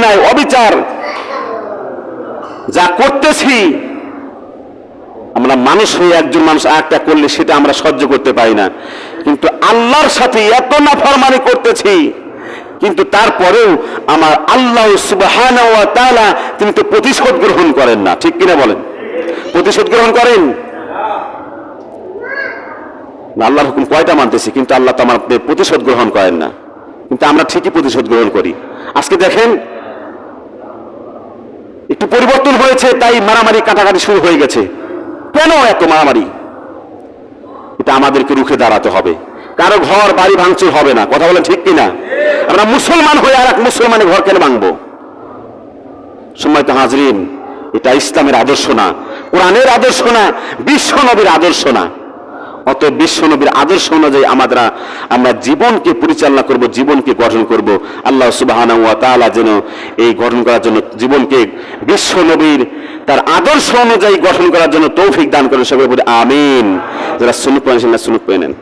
অন্যায় অবিচার। যা করতেছি, আমরা মানুষ হয়ে একজন মানুষ একটা করলে সেটা আমরা সহ্য করতে পারি না। কিন্তু আল্লাহর সাথে এত নাফরমানি করতেছি, কিন্তু তারপরেও আমার আল্লাহ সুবহানাহু তিনি তো প্রতিশোধ গ্রহণ করেন না। ঠিক কিনা বলেন? প্রতিশোধ গ্রহণ করেন? আল্লাহর হুকুম কয়টা মানতেছি, কিন্তু আল্লাহ তো আমার প্রতিশোধ গ্রহণ করেন না। কিন্তু আমরা ঠিকই প্রতিশোধ গ্রহণ করি। আজকে দেখেন পরিবর্তন হয়েছে, তাই মারামারি কাটাকাটি শুরু হয়ে গেছে। কেন এত মারামারি? এটা আমাদেরকে রুখে দাঁড়াতে হবে। কারও ঘর, বাড়ি ভাঙচুর হবে না। কথা বলে ঠিক কিনা? আমরা মুসলমান হয়ে আর এক মুসলমানের ঘর কেন ভাঙবো? সময় তো হাজরিন, এটা ইসলামের আদর্শ না, কোরআনের আদর্শ না, বিশ্ব নবীর আদর্শ না। অত বিশ্ব নবীর আদর্শ অনুযায়ী আমাদের আমরা জীবনকে পরিচালনা করব, জীবনকে গঠন করব। আল্লাহ সুবহানাহু ওয়া যেন এই গঠন করার জন্য জীবনকে বিশ্বনবীর তার আদর্শ অনুযায়ী গঠন করার জন্য তৌফিক দান করেন সকলে বলে আমিন। যারা সুনুক পেয়েছেন সুনুক পেয়ে নেন।